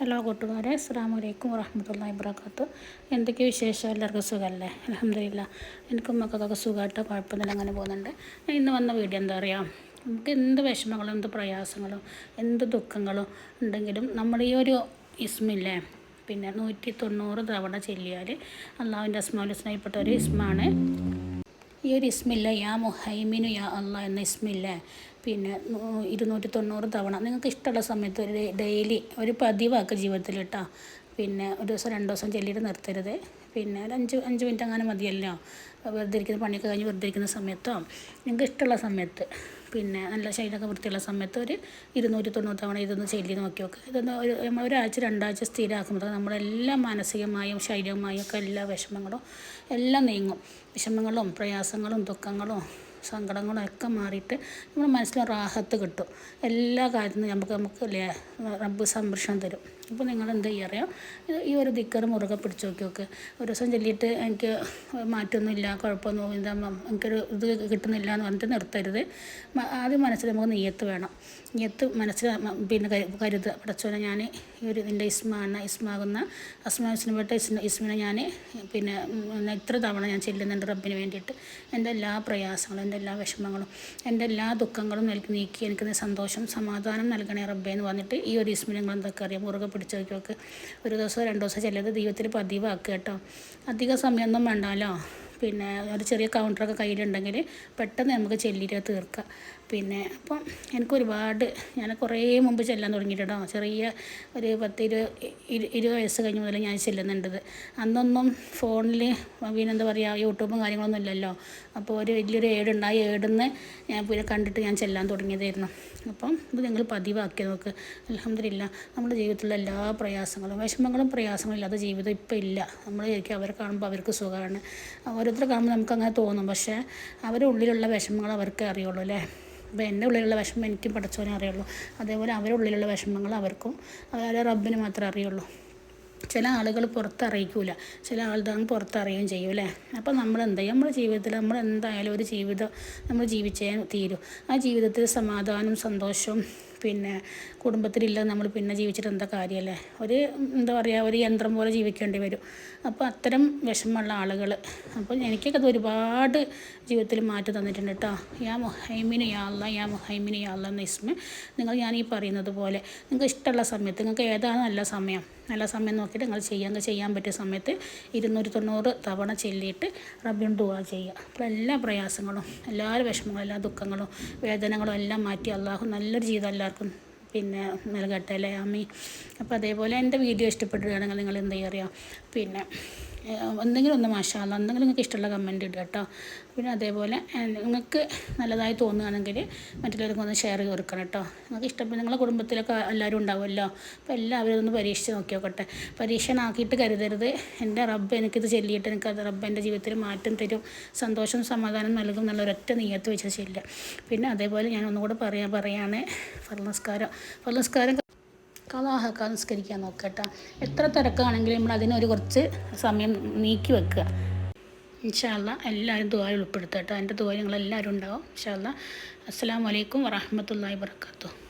Hello കൂട്ടുകാരെ അസ്സാം വലൈക്കും വറഹമത്തല്ലാ ഇബ്രാഖാത്ത് എന്തൊക്കെ വിശേഷം? എല്ലാവർക്കും സുഖമല്ലേ അലഹമില്ല എനിക്കും മക്കൾക്കൊക്കെ സുഖമായിട്ട് കുഴപ്പമൊന്നുമില്ല അങ്ങനെ പോകുന്നുണ്ട്. ഇന്ന് വന്ന വീഡിയോ എന്താ പറയുക നമുക്ക് എന്ത് വിഷമങ്ങളും എന്ത് പ്രയാസങ്ങളും എന്ത് ദുഃഖങ്ങളും ഉണ്ടെങ്കിലും നമ്മൾ ഈ ഒരു ഇസ്മില്ലേ? പിന്നെ നൂറ്റി തൊണ്ണൂറ് തവണ ചെല്ലിയാൽ അള്ളാഹുവിന്റെ അസ്മാവിൽ സ്നേഹിപ്പെട്ട ഒരു ഇസ്മാണ്. ഈ ഒരു ഇസ്മില്ല യാ മുഹൈമിനു യാ അള്ള എന്ന ഇസ്മില്ല പിന്നെ ഇരുന്നൂറ്റി തൊണ്ണൂറ് തവണ. നിങ്ങൾക്ക് ഇഷ്ടമുള്ള സമയത്ത് ഒരു ഡെയിലി ഒരു പതിവാക്കുക ജീവിതത്തിൽ കേട്ടോ പിന്നെ ഒരു ദിവസം രണ്ട് ദിവസം ചെല്ലിയിട്ട് നിർത്തരുത്. പിന്നെ ഒരു അഞ്ച് അഞ്ച് മിനിറ്റ് അങ്ങനെ മതിയല്ലോ. വെറുതെ ഇരിക്കുന്ന പണിയൊക്കെ കഴിഞ്ഞ് വെറുതെ ഇരിക്കുന്ന സമയത്തോ? നിങ്ങൾക്ക് ഇഷ്ടമുള്ള സമയത്ത്. പിന്നെ നല്ല ഷൈനൊക്കെ വൃത്തിയുള്ള സമയത്ത് ഒരു ഇരുന്നൂറ്റി തൊണ്ണൂറ് തവണ ഇതൊന്ന് ചെല്ലി നോക്കി നോക്കുക ഇതൊന്ന് ഒരു നമ്മൾ ഒരാഴ്ച രണ്ടാഴ്ച സ്ഥിരമാക്കുമ്പോൾ നമ്മളെല്ലാ മാനസികമായും ശരീരമായും ഒക്കെ എല്ലാ വിഷമങ്ങളും എല്ലാം നീങ്ങും. വിഷമങ്ങളും പ്രയാസങ്ങളും ദുഃഖങ്ങളും സങ്കടങ്ങളും ഒക്കെ മാറിയിട്ട് നമ്മുടെ മനസ്സിൽ കിട്ടും. എല്ലാ കാര്യത്തിനും നമുക്ക് നമുക്ക് റബ്ബ് സംരക്ഷണം തരും. അപ്പോൾ നിങ്ങൾ എന്ത് ചെയ്യുക അറിയാം ഈ ഒരു ദിക്കറ് മുറുകെ പിടിച്ച് നോക്കി നോക്ക്. ഒരു ദിവസം ചൊല്ലിയിട്ട് എനിക്ക് മാറ്റമൊന്നുമില്ല കുഴപ്പമൊന്നും എന്താ എനിക്കൊരു ഇത് കിട്ടുന്നില്ല എന്ന് പറഞ്ഞിട്ട് നിർത്തരുത്. ആദ്യം മനസ്സിൽ നമുക്ക് നെയ്യത്ത് വേണം. നെയ്യത്ത് മനസ്സിൽ പിന്നെ കരുതുക പടച്ചോനെ ഞാൻ ഈ ഒരു ഇതിന്റെ ഇസ്മാണ് ഇസ്മാകുന്ന അസ്മാസിന് പെട്ട ഇസ്മിനെ ഞാൻ പിന്നെ ഇത്ര തവണ ഞാൻ ചെല്ലുന്നുണ്ട് റബ്ബിന് വേണ്ടിയിട്ട്. എന്റെ എല്ലാ പ്രയാസങ്ങളും എന്റെ എല്ലാ വിഷമങ്ങളും എന്റെ എല്ലാ ദുഃഖങ്ങളും നൽകി നീക്കി എനിക്ക് സന്തോഷം സമാധാനം നൽകണേ റബ്ബേ എന്ന് പറഞ്ഞിട്ട് ഈ ഒരു ഇസ്മിനെ നിങ്ങൾ എന്തൊക്കെ അറിയാം? മുറുകെ പിടിച്ച് നോക്കി ഒരു ദിവസം രണ്ട് ദിവസം ചിലത് ദൈവത്തിൽ പതിവാക്കുക കേട്ടോ. അധിക സമയമൊന്നും വേണ്ടല്ലോ പിന്നെ ഒരു ചെറിയ കൗണ്ടറൊക്കെ കയ്യിലുണ്ടെങ്കിൽ പെട്ടെന്ന് നമുക്ക് ചെല്ലിയിട്ട് തീർക്കാം. പിന്നെ അപ്പം എനിക്ക് ഒരുപാട് ഞാൻ കുറേ മുമ്പ് ചെല്ലാൻ തുടങ്ങിയിട്ടോ ചെറിയ ഒരു പത്ത് ഇരു ഇരുപത് വയസ്സ് കഴിഞ്ഞ് മുതൽ ഞാൻ ചെല്ലുന്നുണ്ടത്. അന്നൊന്നും ഫോണിൽ പിന്നെ എന്താ പറയുക യൂട്യൂബും കാര്യങ്ങളൊന്നും ഇല്ലല്ലോ. അപ്പോൾ ഒരു വലിയൊരു ഏടുണ്ട് ആ ഏടുന്ന് ഞാൻ പിന്നെ കണ്ടിട്ട് ഞാൻ ചെല്ലാൻ തുടങ്ങിയതായിരുന്നു. അപ്പം ഇത് നിങ്ങൾ പതിവാക്കി നോക്ക്. അലഹമില്ല നമ്മുടെ ജീവിതത്തിലുള്ള എല്ലാ പ്രയാസങ്ങളും വിഷമങ്ങളും പ്രയാസങ്ങളും ഇല്ലാത്ത ജീവിതം ഇപ്പം ഇല്ല. നമ്മൾ ശരിക്കും അവരെ കാണുമ്പോൾ അവർക്ക് സുഖമാണ് ഓരോരുത്തർ കാണുമ്പോൾ നമുക്കങ്ങനെ തോന്നും. പക്ഷേ അവരുടെ ഉള്ളിലുള്ള വിഷമങ്ങൾ അവർക്ക് അറിയുള്ളൂ അല്ലേ? അപ്പോൾ എന്റെ ഉള്ളിലുള്ള വിഷമം എനിക്കും പഠിച്ചവനെ അറിയുള്ളൂ. അതേപോലെ അവരുടെ ഉള്ളിലുള്ള വിഷമങ്ങൾ അവർക്കും അവരെ റബ്ബിന് മാത്രമേ അറിയുള്ളൂ. ചില ആളുകൾ പുറത്തറിയിക്കില്ല ചില ആളുകൾ പുറത്തറിയുകയും ചെയ്യും അല്ലേ? അപ്പോൾ നമ്മൾ എന്താ നമ്മുടെ ജീവിതത്തിൽ നമ്മൾ എന്തായാലും ഒരു ജീവിതം നമ്മൾ ജീവിച്ചേ തീരും. ആ ജീവിതത്തിൽ സമാധാനം സന്തോഷവും പിന്നെ കുടുംബത്തിലില്ല നമ്മൾ പിന്നെ ജീവിച്ചിട്ട് എന്താ കാര്യമല്ലേ ഒരു എന്താ പറയുക ഒരു യന്ത്രം പോലെ ജീവിക്കേണ്ടി വരും. അപ്പോൾ അത്തരം വിഷമമുള്ള ആളുകൾ അപ്പോൾ എനിക്കൊക്കെ അത് ഒരുപാട് ജീവിതത്തിൽ മാറ്റി തന്നിട്ടുണ്ട് കേട്ടോ യാ മുഹൈമിന് യാള്ള യാ മുഹൈമിന് യാള്ള എന്ന ഇസ്മ. നിങ്ങൾ ഞാൻ ഈ പറയുന്നത് പോലെ നിങ്ങൾക്ക് ഇഷ്ടമുള്ള സമയത്ത് നിങ്ങൾക്ക് ഏതാണ് നല്ല സമയം? നല്ല സമയം നോക്കിയിട്ട് നിങ്ങൾ ചെയ്യാൻ ചെയ്യാൻ പറ്റിയ സമയത്ത് ഇരുന്നൂറ്റി തൊണ്ണൂറ് തവണ ചെല്ലിയിട്ട് റബ്ബിന് ദുവാ ചെയ്യുക. അപ്പോൾ എല്ലാ പ്രയാസങ്ങളും എല്ലാ വിഷമങ്ങളും എല്ലാ ദുഃഖങ്ങളും വേദനകളും എല്ലാം മാറ്റി അള്ളാഹു നല്ലൊരു ജീവിതം പിന്നെ നൽകട്ടെ അല്ലേ അമ്മി. അപ്പോൾ അതേപോലെ എന്റെ വീഡിയോ ഇഷ്ടപ്പെട്ടുകയാണെങ്കിൽ നിങ്ങൾ എന്ത് ചെയ്യുക പിന്നെ എന്തെങ്കിലും ഒന്ന് മാഷാല്ല എന്തെങ്കിലും നിങ്ങൾക്ക് ഇഷ്ടമുള്ള കമന്റ് ഇടുക കേട്ടോ. പിന്നെ അതേപോലെ നിങ്ങൾക്ക് നല്ലതായി തോന്നുകയാണെങ്കിൽ മറ്റുള്ളവർക്ക് ഒന്ന് ഷെയർ കൊടുക്കണം കേട്ടോ. നിങ്ങൾക്ക് ഇഷ്ടപ്പെട്ട നിങ്ങളുടെ കുടുംബത്തിലൊക്കെ എല്ലാവരും ഉണ്ടാവുമല്ലോ. അപ്പോൾ എല്ലാവരും ഒന്ന് പരീക്ഷിച്ച് നോക്കി നോക്കട്ടെ കരുതരുത്. എന്റെ റബ്ബ് എനിക്കിത് ചെല്ലിയിട്ട് എനിക്ക് അത് റബ്ബ് എന്റെ ജീവിതത്തിൽ മാറ്റം തരും. സന്തോഷം സമാധാനം നൽകും എന്നുള്ള ഒരൊറ്റ നീയത്ത് വെച്ചാൽ ചെല്ലുക പിന്നെ അതേപോലെ ഞാൻ ഒന്നുകൂടെ പറയാൻ പറയാണ് ഫർനസ്കാരം ഫർനസ്കാരം കലാഹക്ക നിസ്കരിക്കാൻ നോക്കട്ടോ. എത്ര തിരക്കാണെങ്കിലും നമ്മൾ അതിനൊരു കുറച്ച് സമയം നീക്കി വെക്കുക. ഇൻഷാല്ല എല്ലാവരും ദുബായി കേട്ടോ എന്റെ ദുബായി നിങ്ങളെല്ലാവരും ഉണ്ടാവും. ഇൻഷാല്ല അസ്സാം വലൈക്കും വറഹമത്തല്ലാ വർക്കാത്തു